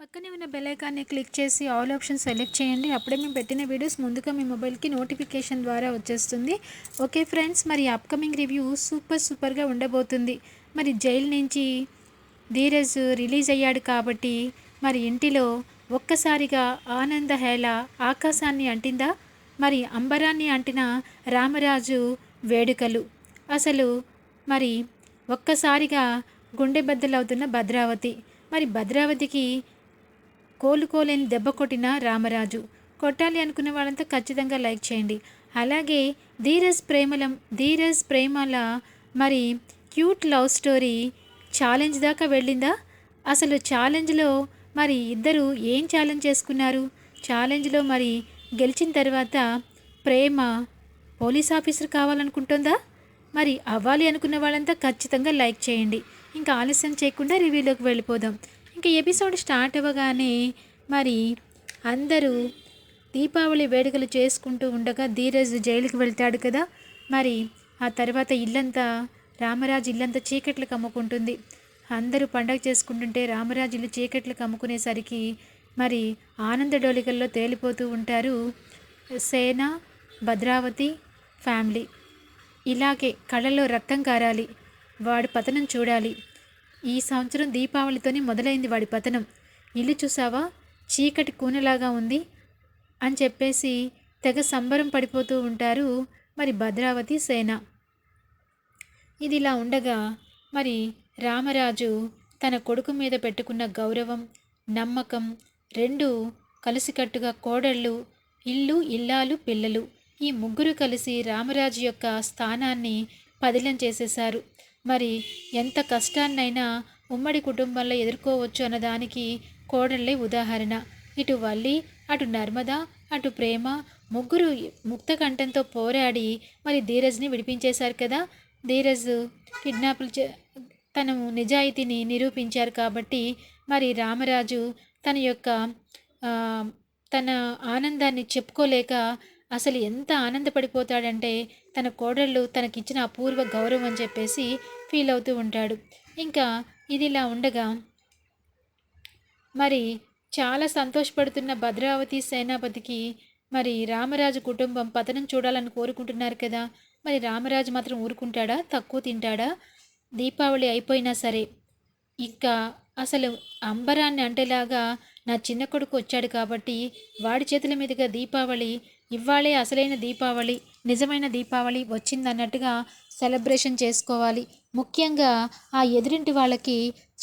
పక్కనే ఉన్న బెలైకాన్ని క్లిక్ చేసి ఆల్ ఆప్షన్ సెలెక్ట్ చేయండి. అప్పుడే మేము పెట్టిన వీడియోస్ ముందుగా మీ మొబైల్కి నోటిఫికేషన్ ద్వారా వచ్చేస్తుంది. ఓకే ఫ్రెండ్స్ మరి అప్కమింగ్ రివ్యూ సూపర్ సూపర్గా ఉండబోతుంది. మరి జైలు నుంచి ధీరజ్ రిలీజ్ అయ్యాడు కాబట్టి మరి ఇంటిలో ఒక్కసారిగా ఆనంద హేళ ఆకాశాన్ని అంటిందా? మరి అంబరాన్ని అంటిన రామరాజు వేడుకలు. అసలు మరి ఒక్కసారిగా గుండె బద్దలవుతున్న భద్రావతి. మరి భద్రావతికి కోలుకోలేని దెబ్బ కొట్టిన రామరాజు. కొట్టాలి అనుకున్న వాళ్ళంతా ఖచ్చితంగా లైక్ చేయండి. అలాగే ధీరజ్ ప్రేమలం ధీరజ్ ప్రేమల మరి క్యూట్ లవ్ స్టోరీ ఛాలెంజ్ దాకా వెళ్ళిందా? అసలు ఛాలెంజ్లో మరి ఇద్దరు ఏం ఛాలెంజ్ చేసుకున్నారు? ఛాలెంజ్లో మరి గెలిచిన తర్వాత ప్రేమ పోలీస్ ఆఫీసర్ కావాలనుకుంటుందా? మరి అవ్వాలి అనుకున్న వాళ్ళంతా ఖచ్చితంగా లైక్ చేయండి. ఇంకా ఆలస్యం చేయకుండా రివ్యూలోకి వెళ్ళిపోదాం. ఇంకా ఎపిసోడ్ స్టార్ట్ అవ్వగానే మరి అందరూ దీపావళి వేడుకలు చేసుకుంటూ ఉండగా ధీరజ్ జైలుకి వెళ్తాడు కదా. మరి ఆ తర్వాత ఇల్లంతా రామరాజు ఇల్లంతా చీకట్లు కమ్ముకుంటుంది. అందరూ పండగ చేసుకుంటుంటే రామరాజు ఇల్లు చీకట్లు కమ్ముకునేసరికి మరి ఆనంద డోలికల్లో తేలిపోతూ ఉంటారు సేన భద్రావతి ఫ్యామిలీ. ఇలాగే కళ్ళలో రక్తం కారాలి. వాడు పతనం చూడాలి. ఈ సంవత్సరం దీపావళితోనే మొదలైంది వాడి పతనం. ఇల్లు చూసావా చీకటి కూనలాగా ఉంది అని చెప్పేసి తెగ సంబరం పడిపోతూ ఉంటారు మరి భద్రావతి సేన. ఇది ఇలా ఉండగా మరి రామరాజు తన కొడుకు మీద పెట్టుకున్న గౌరవం నమ్మకం రెండు కలిసికట్టుగా కోడళ్ళు ఇల్లు ఇల్లాలు పిల్లలు ఈ ముగ్గురు కలిసి రామరాజు యొక్క స్థానాన్ని పదిలం చేసేశారు. మరి ఎంత కష్టాన్నైనా ఉమ్మడి కుటుంబంలో ఎదుర్కోవచ్చు అన్నదానికి కోడళ్ళే ఉదాహరణ. ఇటు వల్లి అటు నర్మద అటు ప్రేమ ముగ్గురు ముక్తకంఠంతో పోరాడి మరి ధీరజ్ని విడిపించేశారు కదా. ధీరజ్ కిడ్నాప్లు చే తను నిజాయితీని నిరూపించారు కాబట్టి మరి రామరాజు తన యొక్క తన ఆనందాన్ని చెప్పుకోలేక అసలు ఎంత ఆనందపడిపోతాడంటే తన కోడళ్ళు తనకిచ్చిన అపూర్వ గౌరవం అని చెప్పేసి ఫీల్ అవుతూ ఉంటాడు. ఇంకా ఇది ఇలా ఉండగా మరి చాలా సంతోషపడుతున్న భద్రావతి సేనాపతికి మరి రామరాజు కుటుంబం పతనం చూడాలని కోరుకుంటున్నారు కదా. మరి రామరాజు మాత్రం ఊరుకుంటాడా? తక్కువ తింటాడా? దీపావళి అయిపోయినా సరే. ఇంకా అసలు అంబరాన్ని అంటేలాగా నా చిన్న కొడుకు వచ్చాడు కాబట్టి వాడి చేతుల మీదుగా దీపావళి ఇవాళే అసలైన దీపావళి నిజమైన దీపావళి వచ్చిందన్నట్టుగా సెలబ్రేషన్ చేసుకోవాలి. ముఖ్యంగా ఆ ఎదురింటి వాళ్ళకి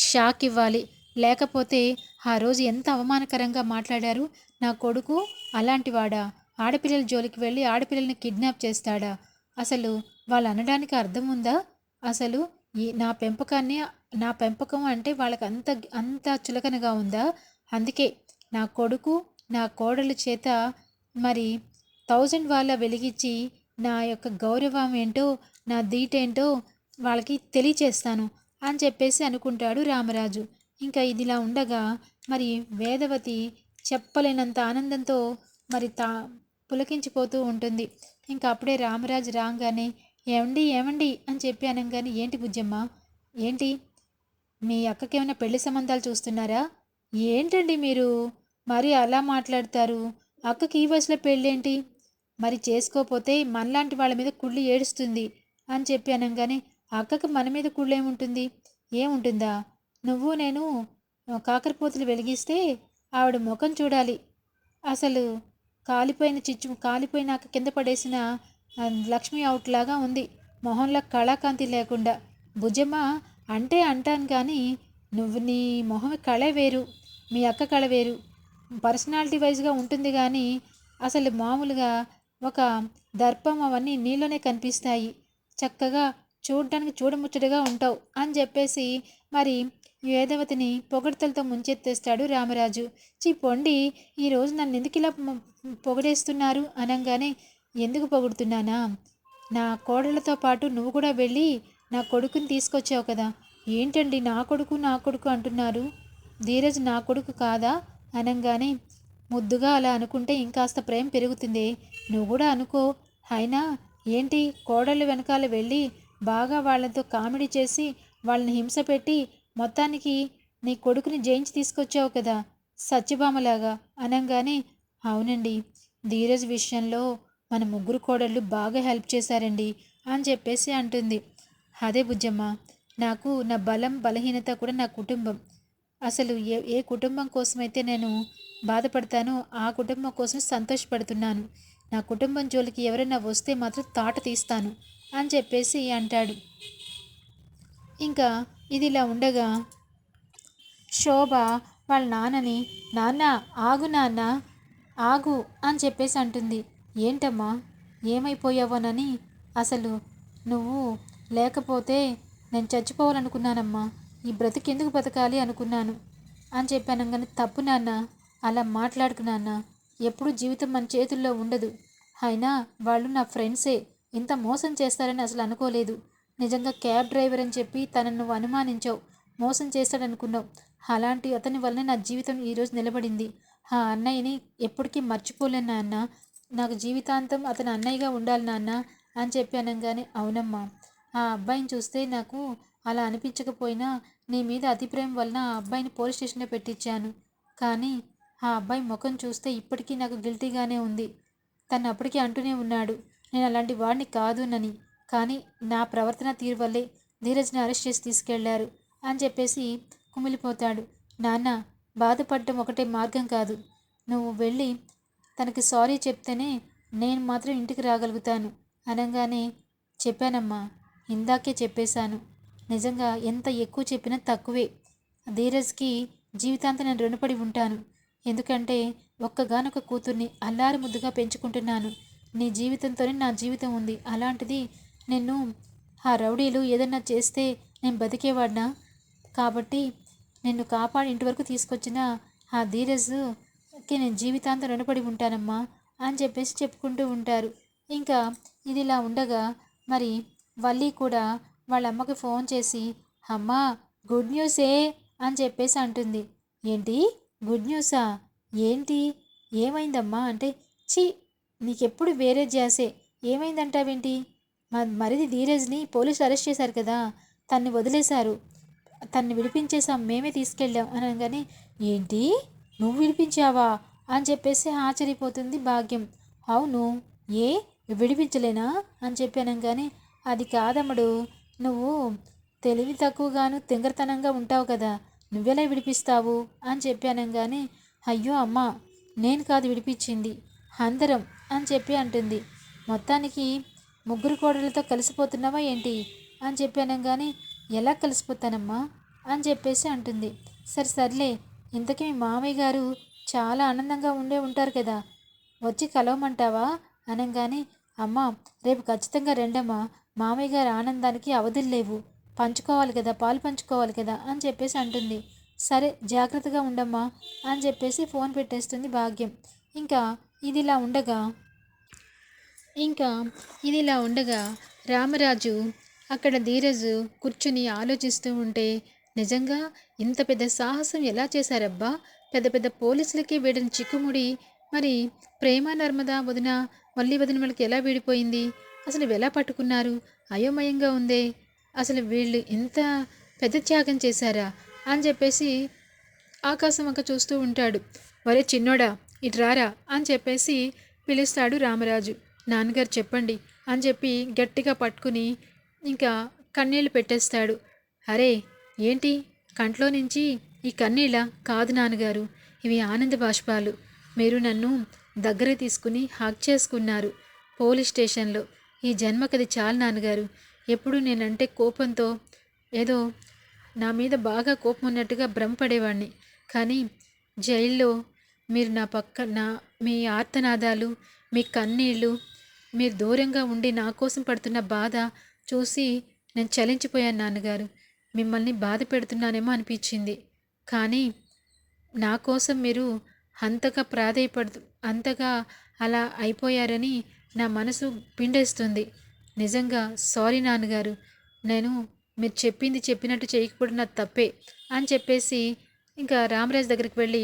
షాక్ ఇవ్వాలి. లేకపోతే ఆ రోజు ఎంత అవమానకరంగా మాట్లాడారు? నా కొడుకు అలాంటివాడా? ఆడపిల్లల జోలికి వెళ్ళి ఆడపిల్లల్ని కిడ్నాప్ చేస్తాడా? అసలు వాళ్ళు అనడానికి అర్థం ఉందా? అసలు ఈ నా పెంపకాన్ని నా పెంపకం అంటే వాళ్ళకి అంత అంత చులకనగా ఉందా? అందుకే నా కొడుకు నా కోడలు చేత మరి థౌజండ్ వాళ్ళ వెలిగించి నా యొక్క గౌరవం ఏంటో నా ధీటేంటో వాళ్ళకి తెలియచేస్తాను అని చెప్పేసి అనుకుంటాడు రామరాజు. ఇంకా ఇదిలా ఉండగా మరి వేదవతి చెప్పలేనంత ఆనందంతో మరి తా పులకించిపోతూ ఉంటుంది. ఇంకా అప్పుడే రామరాజు రాగానే ఏమండి ఏమండి అని చెప్పి అనగానే ఏంటి బుజ్జమ్మ? ఏంటి? మీ అక్కకేమైనా పెళ్ళి సంబంధాలు చూస్తున్నారా? ఏంటండి మీరు? మరి అలా మాట్లాడతారు. అక్కకి ఈ వయసులో పెళ్ళేంటి? మరి చేసుకోపోతే మనలాంటి వాళ్ళ మీద కుళ్ళి ఏడుస్తుంది అని చెప్పి అనగానే అక్కకి మన మీద కుళ్ళు ఏముంటుంది? ఏముంటుందా? నువ్వు నేను కాకరపోతులు వెలిగిస్తే ఆవిడ ముఖం చూడాలి. అసలు కాలిపోయిన చిచ్చు కాలిపోయినాక కింద పడేసిన లక్ష్మి అవుట్ లాగా ఉంది. మొహంలో కళాకాంతి లేకుండా. భుజమ్మ అంటే అంటాను కానీ నువ్వు నీ మొహం కళే వేరు మీ అక్క కళ వేరు. పర్సనాలిటీ వైజ్గా ఉంటుంది కానీ అసలు మామూలుగా ఒక దర్పం అవన్నీ నీళ్ళలోనే కనిపిస్తాయి. చక్కగా చూడడానికి చూడముచ్చటగా ఉంటావు అని చెప్పేసి మరి వేదవతిని పొగడతలతో ముంచెత్తేస్తాడు రామరాజు. చీ పొండి ఈరోజు నన్ను ఎందుకు ఇలా పొగడేస్తున్నారు? అనగానే ఎందుకు పొగుడుతున్నానా? నా కోడళ్ళతో పాటు నువ్వు కూడా వెళ్ళి నా కొడుకుని తీసుకొచ్చావు కదా. ఏంటండి నా కొడుకు నా కొడుకు అంటున్నారు? ధీరజ్ నా కొడుకు కాదా? అనగానే ముద్దుగా అలా అనుకుంటే ఇంకాస్త ప్రేమ పెరుగుతుంది. నువ్వు కూడా అనుకో. అయినా ఏంటి? కోడళ్ళు వెనకాల వెళ్ళి బాగా వాళ్ళతో కామెడీ చేసి వాళ్ళని హింస పెట్టి మొత్తానికి నీ కొడుకుని జయించి తీసుకొచ్చావు కదా? సత్యభామలాగా అనగానే అవునండి. ధీరజ్ విషయంలో మన ముగ్గురు కోడళ్ళు బాగా హెల్ప్ చేశారండి అని చెప్పేసి అంటుంది. అదే బుజ్జమ్మ నాకు నా బలం బలహీనత కూడా నా కుటుంబం. అసలు ఏ ఏ కుటుంబం కోసమైతే నేను బాధపడతానో. ఆ కుటుంబం కోసం సంతోషపడుతున్నాను. నా కుటుంబం జోలికి ఎవరైనా వస్తే మాత్రం తాట తీస్తాను అని చెప్పేసి అంటాడు. ఇంకా ఇది ఇలా ఉండగా శోభ వాళ్ళ నాన్నని నాన్న ఆగు నాన్న ఆగు అని చెప్పేసి అంటుంది. ఏంటమ్మా ఏమైపోయావోనని? అసలు నువ్వు లేకపోతే నేను చచ్చిపోవాలనుకున్నానమ్మా. ఈ బ్రతికెందుకు బతకాలి అనుకున్నాను అని చెప్పాను కానీ తప్పు నాన్న అలా మాట్లాడుకు నాన్న. ఎప్పుడు జీవితం మన చేతుల్లో ఉండదు. అయినా వాళ్ళు నా ఫ్రెండ్సే. ఇంత మోసం చేస్తారని అసలు అనుకోలేదు. నిజంగా క్యాబ్ డ్రైవర్ అని చెప్పి తనను నువ్వు అనుమానించావు. మోసం చేస్తాడనుకున్నావు. అలాంటి అతని వల్లనే నా జీవితం ఈరోజు నిలబడింది. ఆ అన్నయ్యని ఎప్పటికీ మర్చిపోలేను నాన్న. నాకు జీవితాంతం అతని అన్నయ్యగా ఉండాలి నాన్న అని చెప్పి అనగానే అవునమ్మా. ఆ అబ్బాయిని చూస్తే నాకు అలా అనిపించకపోయినా నీ మీద అతి ప్రేమ వలన ఆ అబ్బాయిని పోలీస్ స్టేషన్లో పెట్టించాను కానీ ఆ అబ్బాయి ముఖం చూస్తే ఇప్పటికీ నాకు గిల్టీగానే ఉంది. తను అప్పటికీ అంటూనే ఉన్నాడు నేను అలాంటి వాడిని కాదునని కానీ నా ప్రవర్తన తీరు వల్లే ధీరజ్ని అరెస్ట్ చేసి తీసుకెళ్ళారు అని చెప్పేసి కుమిలిపోతాడు. నాన్న బాధపడటం ఒకటే మార్గం కాదు. నువ్వు వెళ్ళి తనకి సారీ చెప్తేనే నేను మాత్రం ఇంటికి రాగలుగుతాను అనగానే చెప్పానమ్మా ఇందాకే చెప్పేశాను. నిజంగా ఎంత ఎక్కువ చెప్పినా తక్కువే. ధీరజ్కి జీవితాంతం నేను రుణపడి ఉంటాను. ఎందుకంటే ఒక్కగానొక్క కూతుర్ని అల్లారి ముద్దుగా పెంచుకుంటున్నాను. నీ జీవితంతోనే నా జీవితం ఉంది. అలాంటిది నిన్ను ఆ రౌడీలు ఏదన్నా చేస్తే నేను బతికేవాడినా? కాబట్టి నిన్ను కాపాడి ఇంటి వరకు తీసుకొచ్చిన ఆ ధీరజ్కి నేను జీవితాంతం రుణపడి ఉంటానమ్మా అని చెప్పేసి చెప్పుకుంటూ ఉంటారు. ఇంకా ఇది ఇలా ఉండగా మరి వల్లి కూడా వాళ్ళ అమ్మకి ఫోన్ చేసి అమ్మా గుడ్ న్యూసే అని చెప్పేసి అంటుంది. ఏంటి? గుడ్ న్యూసా ఏంటి? ఏమైందమ్మా? అంటే చీ నీకెప్పుడు వేరే జాసే ఏమైందంటావేంటి? మా మరిది ధీరజ్ని పోలీసులు అరెస్ట్ చేశారు కదా? తన్ని వదిలేశారు. తన్ని విడిపించేసాం మేమే తీసుకెళ్ళాం అని అనగానే ఏంటి? నువ్వు విడిపించావా? అని చెప్పేసి ఆశ్చర్యపోతుంది భాగ్యం. అవును. ఏ? విడిపించలేనా? అని చెప్పి అనగానే అది కాదమ్మడు. నువ్వు తెలివి తక్కువగాను తింగరతనంగా ఉంటావు కదా. నువ్వెలా విడిపిస్తావు? అని చెప్పి అనగానే అయ్యో అమ్మ నేను కాదు విడిపించింది. అందరం అని చెప్పి అంటుంది. మొత్తానికి ముగ్గురు కోడలతో కలిసిపోతున్నావా ఏంటి? అని చెప్పి అనగానే ఎలా కలిసిపోతానమ్మా? అని చెప్పేసి అంటుంది. సరే సర్లే. ఇంతకీ మీ మామయ్య గారు చాలా ఆనందంగా ఉండే ఉంటారు కదా. వచ్చి కలవమంటావా? అనగానే అమ్మ రేపు ఖచ్చితంగా రెండమ్మా. మామయ్య గారి ఆనందానికి అవధులు లేవు. పంచుకోవాలి కదా పాలు పంచుకోవాలి కదా అని చెప్పేసి అంటుంది. సరే జాగ్రత్తగా ఉండమ్మా అని చెప్పేసి ఫోన్ పెట్టేస్తుంది భాగ్యం. ఇంకా ఇది ఇలా ఉండగా ఇంకా ఇది ఇలా ఉండగా రామరాజు అక్కడ ధీరజు కూర్చుని ఆలోచిస్తూ ఉంటే నిజంగా ఇంత పెద్ద సాహసం ఎలా చేశారబ్బా? పెద్ద పెద్ద పోలీసులకి వీడిని చిక్కుముడి. మరి ప్రేమ నర్మదా వదిన మళ్ళీ వదిన వాళ్ళకి ఎలా వీడిపోయింది? అసలు ఎలా పట్టుకున్నారు? అయోమయంగా ఉందే. అసలు వీళ్ళు ఇంత పెద్ద త్యాగం చేశారా అని చెప్పేసి ఆకాశం వంక చూస్తూ ఉంటాడు. వరే చిన్నోడా ఇటు రారా? అని చెప్పేసి పిలుస్తాడు రామరాజు. నాన్నగారు చెప్పండి అని చెప్పి గట్టిగా పట్టుకుని ఇంకా కన్నీళ్ళు పెట్టేస్తాడు. అరే ఏంటి? కంట్లో నుంచి ఈ కన్నీళ్ళ? కాదు నాన్నగారు ఇవి ఆనంద బాష్పాలు. మీరు నన్ను దగ్గర తీసుకుని హక్ చేసుకున్నారు పోలీస్ స్టేషన్లో. ఈ జన్మకది చాలు నాన్నగారు. ఎప్పుడు నేనంటే కోపంతో ఏదో నా మీద బాగా కోపం ఉన్నట్టుగా భ్రమపడేవాడిని కానీ జైల్లో మీరు నా పక్క నా మీ ఆర్తనాదాలు మీ కన్నీళ్ళు మీరు దూరంగా ఉండి నా కోసం పడుతున్న బాధ చూసి నేను చలించిపోయాను నాన్నగారు. మిమ్మల్ని బాధ పెడుతున్నానేమో అనిపించింది. కానీ నా కోసం మీరు అంతగా ప్రాధేయపడుతూ అంతగా అలా అయిపోయారని నా మనసు పిండేస్తుంది. నిజంగా సారీ నాన్నగారు నేను మీరు చెప్పింది చెప్పినట్టు చేయకపోవడం నాకు తప్పే అని చెప్పేసి ఇంకా రామరాజ్ దగ్గరికి వెళ్ళి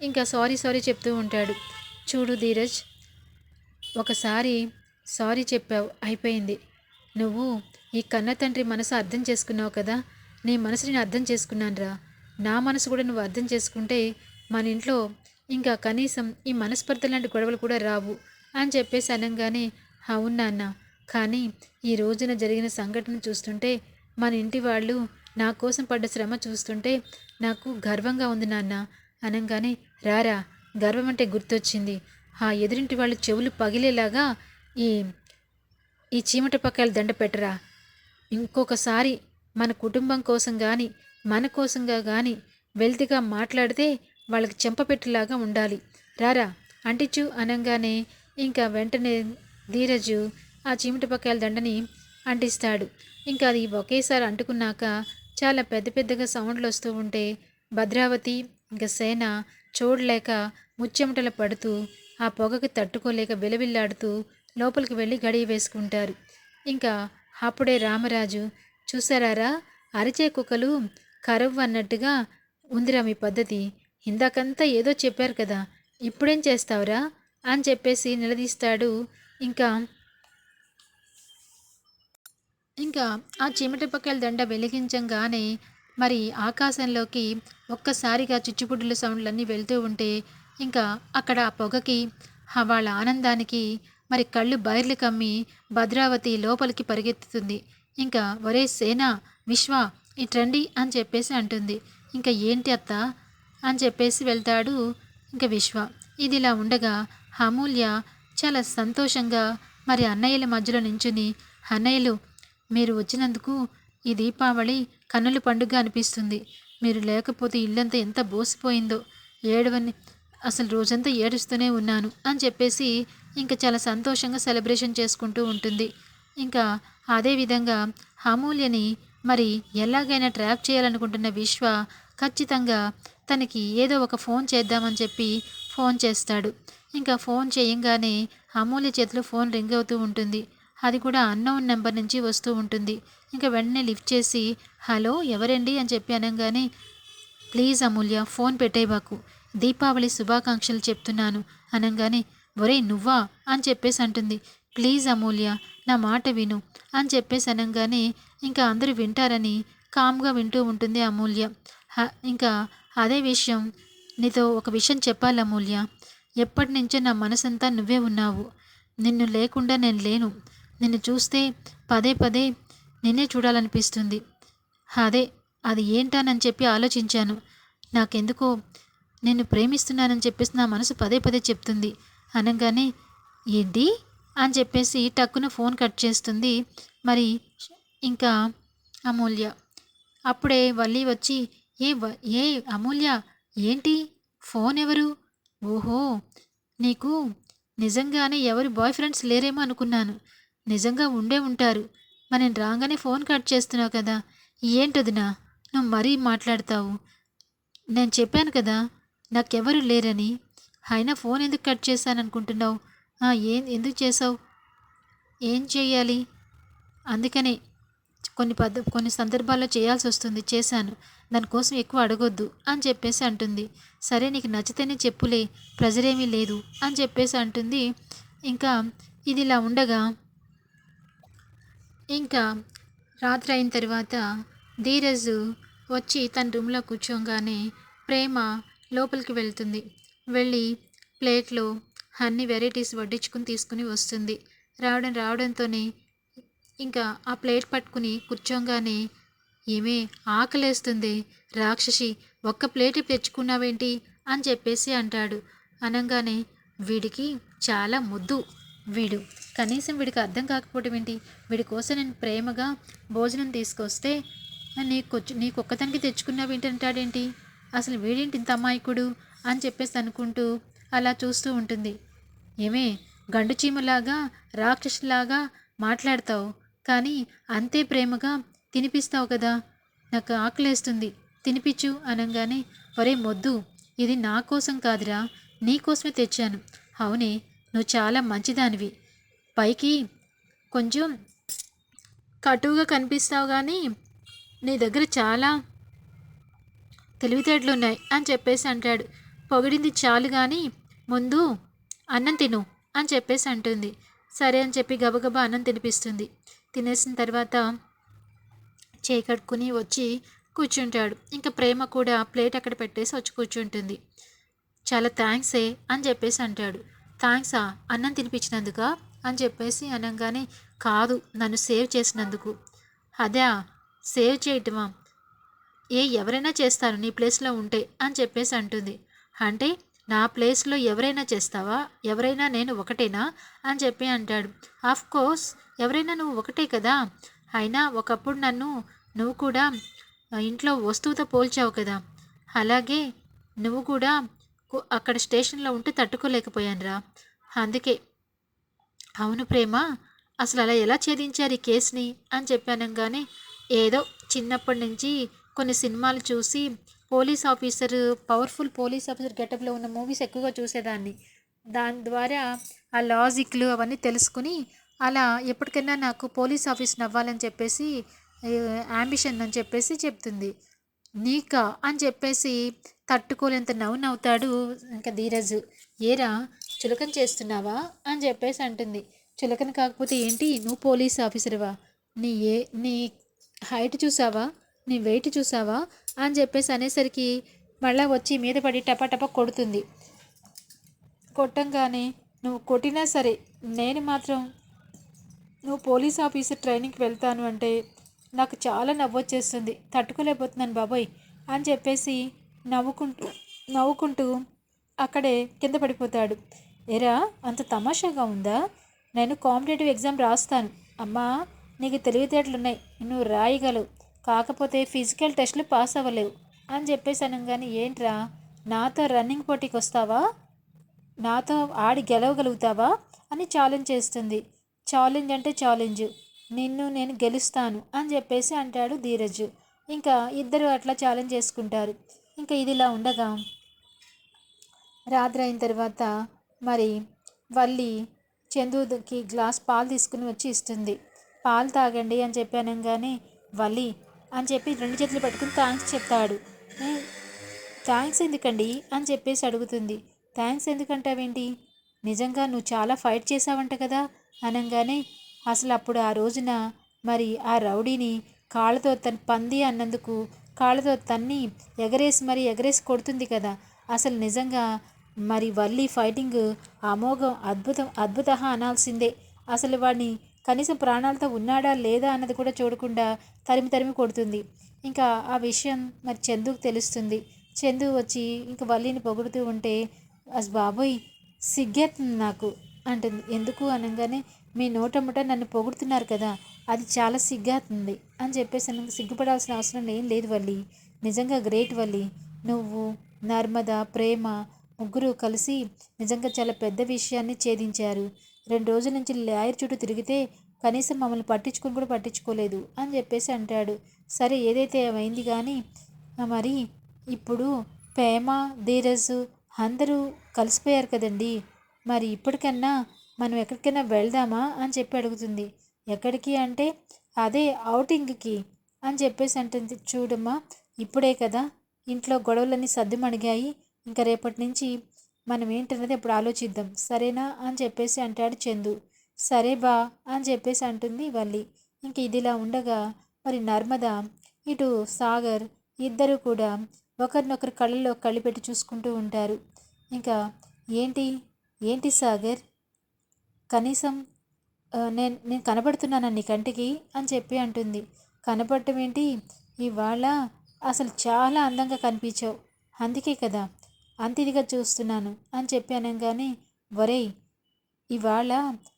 ఇంకా సారీ సారీ చెప్తూ ఉంటాడు. చూడు ధీరజ్ ఒకసారి సారీ చెప్పావు అయిపోయింది. నువ్వు ఈ కన్న తండ్రి మనసు అర్థం చేసుకున్నావు కదా నీ మనసు నేను అర్థం చేసుకున్నాను రా. నా మనసు కూడా నువ్వు అర్థం చేసుకుంటే మన ఇంట్లో ఇంకా కనీసం ఈ మనస్పర్ధ లాంటి గొడవలు కూడా రావు అని చెప్పేసి అనగానే అవును నాన్న కానీ ఈ రోజున జరిగిన సంఘటన చూస్తుంటే మన ఇంటి వాళ్ళు నా కోసం పడ్డ శ్రమ చూస్తుంటే నాకు గర్వంగా ఉంది నాన్న అనగానే రారా గర్వం అంటే గుర్తొచ్చింది. ఆ ఎదురింటి వాళ్ళు చెవులు పగిలేలాగా ఈ ఈ చీమట పక్కల దండ పెట్టరా. ఇంకొకసారి మన కుటుంబం కోసం కానీ మన కోసంగా కానీ వెల్తిగా మాట్లాడితే వాళ్ళకి చెంపపెట్టేలాగా ఉండాలి. రారా అంటిచు అనగానే. ఇంకా వెంటనే ధీరజు ఆ చీమట పక్కల దండని అంటిస్తాడు. ఇంకా అది ఒకేసారి అంటుకున్నాక చాలా పెద్ద పెద్దగా సౌండ్లు వస్తూ ఉంటే భద్రావతి ఇంకా సేన చూడలేక ముచ్చెమటలు పడుతూ ఆ పొగకి తట్టుకోలేక విలవిల్లాడుతూ లోపలికి వెళ్ళి గడియ వేసుకుంటారు. ఇంకా అప్పుడే రామరాజు చూసారారా అరిచే కుక్కలు కరవ్ అన్నట్టుగా ఉందిరా మీ పద్ధతి. ఇందాకంతా ఏదో చెప్పారు కదా ఇప్పుడేం చేస్తావురా? అని చెప్పేసి నిలదీస్తాడు. ఇంకా ఇంకా ఆ చిమటపక్కల దండ వెలిగించంగానే మరి ఆకాశంలోకి ఒక్కసారిగా చిచ్చుపుడ్డుల సౌండ్లన్నీ వెళ్తూ ఉంటే ఇంకా అక్కడ ఆ పొగకి వాళ్ళ ఆనందానికి మరి కళ్ళు బయర్లు కమ్మి భద్రావతి లోపలికి పరిగెత్తుతుంది. ఇంకా ఒరే సేన విశ్వ ఇట్రండి అని చెప్పేసి అంటుంది. ఇంకా ఏంటి అత్త? అని చెప్పేసి వెళ్తాడు ఇంకా విశ్వ. ఇదిలా ఉండగా అమూల్య చాలా సంతోషంగా మరి అన్నయ్యల మధ్యలో నించుని అన్నయ్యలు మీరు వచ్చినందుకు ఈ దీపావళి కన్నుల పండుగ అనిపిస్తుంది. మీరు లేకపోతే ఇల్లంతా ఎంత బోసిపోయిందో. ఏడవని అసలు రోజంతా ఏడుస్తూనే ఉన్నాను అని చెప్పేసి ఇంకా చాలా సంతోషంగా సెలబ్రేషన్ చేసుకుంటూ ఉంటుంది. ఇంకా అదేవిధంగా అమూల్యని మరి ఎలాగైనా ట్రాప్ చేయాలనుకుంటున్న విశ్వ ఖచ్చితంగా తనకి ఏదో ఒక ఫోన్ చేద్దామని చెప్పి ఫోన్ చేస్తాడు. ఇంకా ఫోన్ చేయంగానే అమూల్య చేతిలో ఫోన్ రింగ్ అవుతూ ఉంటుంది. అది కూడా అన్నోన్ నెంబర్ నుంచి వస్తూ ఉంటుంది. ఇంకా వెంటనే లిఫ్ట్ చేసి హలో ఎవరండి? అని చెప్పి అనగానే ప్లీజ్ అమూల్య ఫోన్ పెట్టేవాకు దీపావళి శుభాకాంక్షలు చెప్తున్నాను. అనగానే ఒరే నువ్వా? అని చెప్పేసి అంటుంది. ప్లీజ్ అమూల్య నా మాట విను. అని చెప్పేసి అనగానే ఇంకా అందరూ వింటారని కామ్గా వింటూ ఉంటుంది అమూల్య. ఇంకా అదే విషయం నీతో ఒక విషయం చెప్పాలి అమూల్య. ఎప్పటి నుంచో నా మనసంతా నువ్వే ఉన్నావు. నిన్ను లేకుండా నేను లేను. నిన్ను చూస్తే పదే పదే నిన్నే చూడాలనిపిస్తుంది. అదే అది ఏంటానని చెప్పి ఆలోచించాను. నాకెందుకో నిన్ను ప్రేమిస్తున్నానని చెప్పేసి నా మనసు పదే పదే చెప్తుంది. అనగానే ఏంటి? అని చెప్పేసి టక్కున ఫోన్ కట్ చేస్తుంది మరి ఇంకా అమూల్య. అప్పుడే వల్లి వచ్చి ఏ ఏ అమూల్య ఏంటి? ఫోన్ ఎవరు? ఓహో నీకు నిజంగానే ఎవరు బాయ్ ఫ్రెండ్స్ లేరేమో అనుకున్నాను. నిజంగా ఉండే ఉంటారు. మనం రాగానే ఫోన్ కట్ చేస్తున్నావు కదా. ఏంటదినా? నువ్వు మరీ మాట్లాడతావు. నేను చెప్పాను కదా నాకెవరు లేరని. అయినా ఫోన్ ఎందుకు కట్ చేశాననుకుంటున్నావు? ఏం ఎందుకు చేసావు ఏం చేయాలి అందుకనే కొన్ని పద్ధ కొన్ని సందర్భాల్లో చేయాల్సి వస్తుంది. చేశాను. దానికోసం ఎక్కువ అడగొద్దు అని చెప్పేసి అంటుంది. సరే నీకు నచ్చితేనే చెప్పులే. ప్రెజరేమీ లేదు అని చెప్పేసి అంటుంది. ఇంకా ఇది ఇలా ఉండగా ఇంకా రాత్రి అయిన తర్వాత ధీరజు వచ్చి తన రూమ్లో కూర్చోగానే ప్రేమ లోపలికి వెళ్తుంది. వెళ్ళి ప్లేట్లో అన్ని వెరైటీస్ వడ్డించుకుని తీసుకుని వస్తుంది. రావడం రావడంతోనే ఇంకా ఆ ప్లేట్ పట్టుకుని కూర్చోగానే ఏమే ఆకలేస్తుంది. రాక్షసి ఒక్క ప్లేట్ తెచ్చుకున్నావేంటి? అని చెప్పేసి అంటాడు. అనగానే వీడికి చాలా ముద్దు. వీడు కనీసం వీడికి అర్థం కాకపోవడం ఏంటి? వీడి కోసం నేను ప్రేమగా భోజనం తీసుకొస్తే నీకు నీకు ఒక్కదానికి తెచ్చుకున్నావు ఏంటంటాడేంటి? అసలు వీడేంటి ఇంత అమాయకుడు అని చెప్పేసి అనుకుంటూ అలా చూస్తూ ఉంటుంది. ఏమే గండు చీమలాగా రాక్షసులాగా మాట్లాడతావు. కానీ అంతే ప్రేమగా తినిపిస్తావు కదా? నాకు ఆకలేస్తుంది. తినిపించు అనగానే ఒరే మొద్దు ఇది నా కోసం కాదురా. నీ కోసమే తెచ్చాను. అవునే నువ్వు చాలా మంచిదానివి. పైకి కొంచెం కటువుగా కనిపిస్తావు కానీ నీ దగ్గర చాలా తెలివితేటలు ఉన్నాయి అని చెప్పేసి అంటాడు. పొగిడింది చాలు కానీ ముందు అన్నం తిను అని చెప్పేసి అంటుంది. సరే అని చెప్పి గబగబా అన్నం తినిపిస్తుంది. తినేసిన తర్వాత చేకట్టుకుని వచ్చి కూర్చుంటాడు. ఇంకా ప్రేమ కూడా ప్లేట్ అక్కడ పెట్టేసి వచ్చి కూర్చుంటుంది. చాలా థ్యాంక్సే అని చెప్పేసి అంటాడు. థ్యాంక్సా అన్నం తినిపించినందుకు? అని చెప్పేసి అనగానే కాదు నన్ను సేవ్ చేసినందుకు. అదే సేవ్ చేయటమా? ఏ ఎవరైనా చేస్తారు నీ ప్లేస్లో ఉంటే అని చెప్పేసి అంటుంది. అంటే నా ప్లేస్లో ఎవరైనా చేస్తావా? ఎవరైనా నేను ఒకటేనా? అని చెప్పి అంటాడు. ఆఫ్ కోర్స్ ఎవరైనా నువ్వు ఒకటే కదా? అయినా ఒకప్పుడు నన్ను నువ్వు కూడా ఇంట్లో వస్తువుతో పోల్చావు కదా? అలాగే నువ్వు కూడా అక్కడ స్టేషన్లో ఉంటే తట్టుకోలేకపోయానురా. అందుకే. అవును ప్రేమ అసలు అలా ఎలా ఛేదించారు ఈ కేసుని? అని చెప్పానంగానే ఏదో చిన్నప్పటి నుంచి కొన్ని సినిమాలు చూసి police officer powerful police officer గెటప్లో ఉన్న మూవీస్ ఎక్కువగా చూసేదాన్ని. దాని ద్వారా ఆ లాజిక్లు అవన్నీ తెలుసుకుని అలా ఎప్పటికైనా నాకు పోలీస్ ఆఫీసర్ అవ్వాలని చెప్పేసి యాంబిషన్ అని చెప్పేసి చెప్తుంది. నీకా అని చెప్పేసి తట్టుకోలేంత నవ్వు నవ్వుతాడు ఇంకా ధీరజు. ఏరా చులకన చేస్తున్నావా అని చెప్పేసి అంటుంది. చులకన కాకపోతే ఏంటి? నువ్వు పోలీస్ ఆఫీసర్వా? నీ ఏ నీ హైట్ చూసావా? నీ వెయిట్ చూసావా? అని చెప్పేసి అనేసరికి మళ్ళీ వచ్చి మీద పడి టపాటపా కొడుతుంది. కొట్టంగానే నువ్వు కొట్టినా సరే నేను మాత్రం నువ్వు పోలీస్ ఆఫీసర్ ట్రైనింగ్కి వెళ్తాను అంటే నాకు చాలా నవ్వొచ్చేస్తుంది తట్టుకోలేకపోతున్నాను బాబోయ్ అని చెప్పేసి నవ్వుకుంటూ నవ్వుకుంటూ అక్కడే కింద పడిపోతాడు. ఎరా అంత తమాషాగా ఉందా? నేను కాంపిటేటివ్ ఎగ్జామ్ రాస్తాను. అమ్మా నీకు తెలివితేటలు ఉన్నాయి నువ్వు రాయగలవు. కాకపోతే ఫిజికల్ టెస్ట్లు పాస్ అవ్వలేవు అని చెప్పేసి అనగానే ఏంట్రా? నాతో రన్నింగ్ పోటీకి వస్తావా నాతో ఆడి గెలవగలుగుతావా? అని ఛాలెంజ్ చేస్తుంది. ఛాలెంజ్ అంటే ఛాలెంజ్. నిన్ను నేను గెలుస్తాను అని చెప్పేసి అంటాడు ధీరజ్. ఇంకా ఇద్దరు అట్లా ఛాలెంజ్ చేసుకుంటారు. ఇంకా ఇది ఇలా ఉండగా రాత్రి అయిన తర్వాత మరి వల్లి చందుకి గ్లాస్ పాలు తీసుకుని వచ్చి ఇస్తుంది. పాలు తాగండి అని చెప్పి అనగానే వల్లి అని చెప్పి రెండు చేతులు పట్టుకుని థ్యాంక్స్ చెప్తాడు. థ్యాంక్స్ ఎందుకండి అని చెప్పేసి అడుగుతుంది. థ్యాంక్స్ ఎందుకంటావేంటి? నిజంగా నువ్వు చాలా ఫైట్ చేసావంట కదా అనగానే అసలు అప్పుడు ఆ రోజున మరి ఆ రౌడీని కాళ్ళతో తన పంది అన్నందుకు కాళ్ళతో తన్ని ఎగరేసి మరి ఎగరేసి కొడుతుంది కదా. అసలు నిజంగా మరి వల్లి ఫైటింగ్ అమోఘం అద్భుతం అద్భుత అనాల్సిందే. అసలు వాడిని కనీసం ప్రాణాలతో ఉన్నాడా లేదా అన్నది కూడా చూడకుండా తరిమి తరిమి కొడుతుంది. ఇంకా ఆ విషయం మరి చందుకు తెలుస్తుంది. చందు వచ్చి ఇంకా వల్లిని పొగుడుతూ ఉంటే అస్ బాబోయ్ సిగ్గేస్తుంది నాకు అంటుంది. ఎందుకు అనగానే మీ నోటముట నన్ను పొగుడుతున్నారు కదా అది చాలా సిగ్గాతుంది అని చెప్పేసి నాకు సిగ్గుపడాల్సిన అవసరం ఏం లేదు వల్లి. నిజంగా గ్రేట్ వల్లి. నువ్వు నర్మద ప్రేమ ముగ్గురు కలిసి నిజంగా చాలా పెద్ద విషయాన్ని ఛేదించారు. రెండు రోజుల నుంచి లాయర్ చుట్టూ తిరిగితే కనీసం మమ్మల్ని పట్టించుకుని కూడా పట్టించుకోలేదు అని చెప్పేసి అంటాడు. సరే ఏదైతే అయింది కానీ మరి ఇప్పుడు ప్రేమ ధీరజ్ అందరూ కలిసిపోయారు కదండి. మరి ఇప్పటికన్నా మనం ఎక్కడికైనా వెళ్దామా అని చెప్పి అడుగుతుంది. ఎక్కడికి అంటే అదే ఔటింగ్కి అని చెప్పేసి అంటుంది. చూడమ్మా ఇప్పుడే కదా. ఇంట్లో గొడవలన్నీ సర్దుమణిగాయి. ఇంకా రేపటి నుంచి మనం ఏంటన్నది ఇప్పుడు ఆలోచిద్దాం. సరేనా అని చెప్పేసి అంటాడు చందు. సరే బా అని చెప్పేసి అంటుంది వల్లి. ఇంక ఇదిలా ఉండగా మరి నర్మద ఇటు సాగర్ ఇద్దరు కూడా ఒకరినొకరు కళ్ళల్లో కళ్ళు పెట్టి చూసుకుంటూ ఉంటారు. ఇంకా ఏంటి? ఏంటి సాగర్? కనీసం నేను నేను కనబడుతున్నాను నీ కంటికి అని చెప్పి అంటుంది. కనపడటం ఏంటి? ఇవాళ అసలు చాలా అందంగా కనిపించావు. అందుకే కదా అంత ఇదిగా చూస్తున్నాను అని చెప్పి అనగానే వరేయ్ ఇవాళ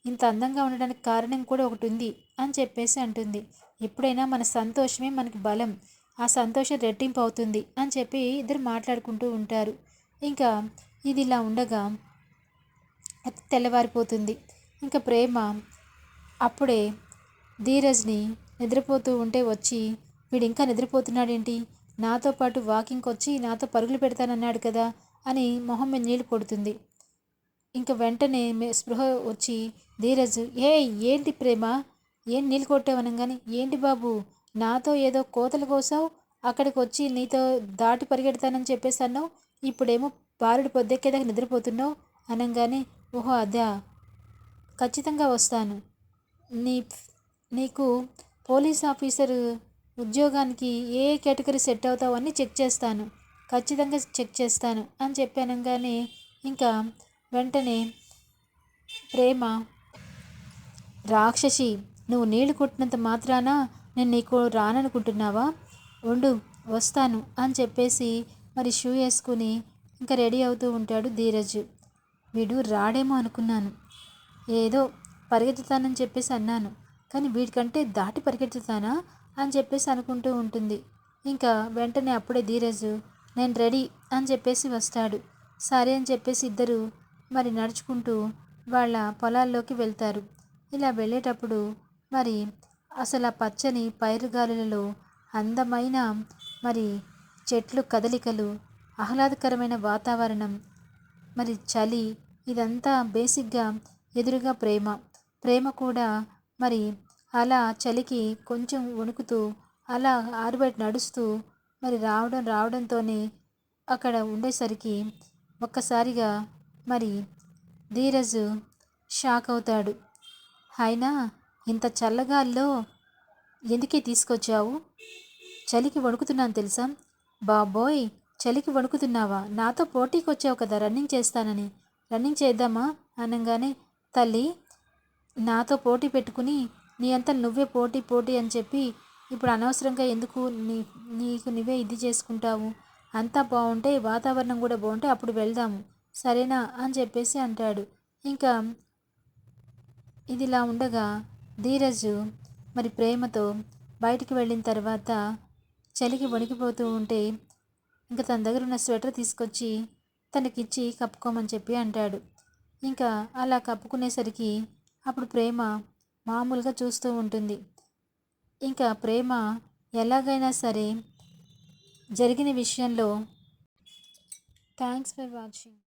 ఇంత అందంగా ఉండడానికి కారణం కూడా ఒకటి ఉంది అని చెప్పేసి అంటుంది. ఎప్పుడైనా మన సంతోషమే మనకి బలం. ఆ సంతోషం రెట్టింపు అవుతుంది అని చెప్పి ఇద్దరు మాట్లాడుకుంటూ ఉంటారు. ఇంకా ఇది ఇలా ఉండగా తెల్లవారిపోతుంది. ఇంకా ప్రేమ అప్పుడే ధీరజ్ని నిద్రపోతూ ఉంటే వచ్చి వీడు ఇంకా నిద్రపోతున్నాడేంటి? నాతో పాటు వాకింగ్కి వచ్చి నాతో పరుగులు పెడతానన్నాడు కదా అని మొహం మీద నీళ్ళు కొడుతుంది. ఇంకా వెంటనే స్పృహ వచ్చి ధీరజ్ ఏ ఏంటి ప్రేమ? ఏం నీళ్ళు కొట్టావనగానే? ఏంటి బాబు? నాతో ఏదో కోతలు కోసావు? అక్కడికి వచ్చి నీతో దాటి పరిగెడతానని చెప్పేసి అన్నావు? ఇప్పుడేమో బారుడు పొద్దెక్కేదాకా నిద్రపోతున్నావు? అనగానే ఓహో అదా. ఖచ్చితంగా వస్తాను. నీ నీకు పోలీస్ ఆఫీసర్ ఉద్యోగానికి ఏ కేటగిరీ సెట్ అవుతావు అని చెక్ చేస్తాను. ఖచ్చితంగా చెక్ చేస్తాను అని చెప్పానంగానే ఇంకా వెంటనే ప్రేమ రాక్షసి నువ్వు నీళ్ళు కొట్టినంత మాత్రాన నేను నీకు రాననుకుంటున్నావా? ఉండు వస్తాను అని చెప్పేసి మరి షూ వేసుకుని ఇంకా రెడీ అవుతూ ఉంటాడు ధీరజ్. వీడు రాడేమో అనుకున్నాను. ఏదో పరిగెత్తుతానని చెప్పేసి అన్నాను. కానీ వీడికంటే దాటి పరిగెత్తుతానా అని చెప్పేసి అనుకుంటూ ఉంటుంది. ఇంకా వెంటనే అప్పుడే ధీరజు నేను రెడీ అని చెప్పేసి వస్తాడు. సరే అని చెప్పేసి ఇద్దరు మరి నడుచుకుంటూ వాళ్ళ పొలాల్లోకి వెళ్తారు. ఇలా వెళ్ళేటప్పుడు మరి అసలు ఆ పచ్చని పైరుగాలులలో అందమైన మరి చెట్లు కదలికలు ఆహ్లాదకరమైన వాతావరణం మరి చలి ఇదంతా బేసిక్గా ఎదురుగా ప్రేమ. ప్రేమ కూడా మరి అలా చలికి కొంచెం వణుకుతూ అలా ఆరుబయట నడుస్తూ మరి రావడం రావడంతోనే అక్కడ ఉండేసరికి ఒక్కసారిగా మరి ధీరజ్ షాక్ అవుతాడు. అయినా ఇంత చల్లగాల్లో ఎందుకే తీసుకొచ్చావు? చలికి వణుకుతున్నాను తెలుసా? బాబోయ్ చలికి వణుకుతున్నావా? నాతో పోటీకి వచ్చావు కదా రన్నింగ్ చేస్తానని. రన్నింగ్ చేద్దామా? అనగానే తల్లి నాతో పోటీ పెట్టుకుని నీ అంతా నువ్వే పోటీ పోటీ అని చెప్పి ఇప్పుడు అనవసరంగా ఎందుకు నీ నీకు నువ్వే ఇది చేసుకుంటావు? అంతా బాగుంటే వాతావరణం కూడా బాగుంటే అప్పుడు వెళ్దాము. సరేనా? అని చెప్పేసి అంటాడు. ఇంకా ఇదిలా ఉండగా ధీరజు మరి ప్రేమతో బయటికి వెళ్ళిన తర్వాత చలికి వణికిపోతూ ఉంటే ఇంకా తన దగ్గర ఉన్న స్వెటర్ తీసుకొచ్చి తనకిచ్చి కప్పుకోమని చెప్పి అంటాడు. ఇంకా అలా కప్పుకునేసరికి అప్పుడు ప్రేమ మామూలుగా చూస్తూ ఉంటుంది. ఇంకా ప్రేమ ఎలాగైనా సరే జరిగిన విషయంలో థ్యాంక్స్ ఫర్ వాచింగ్.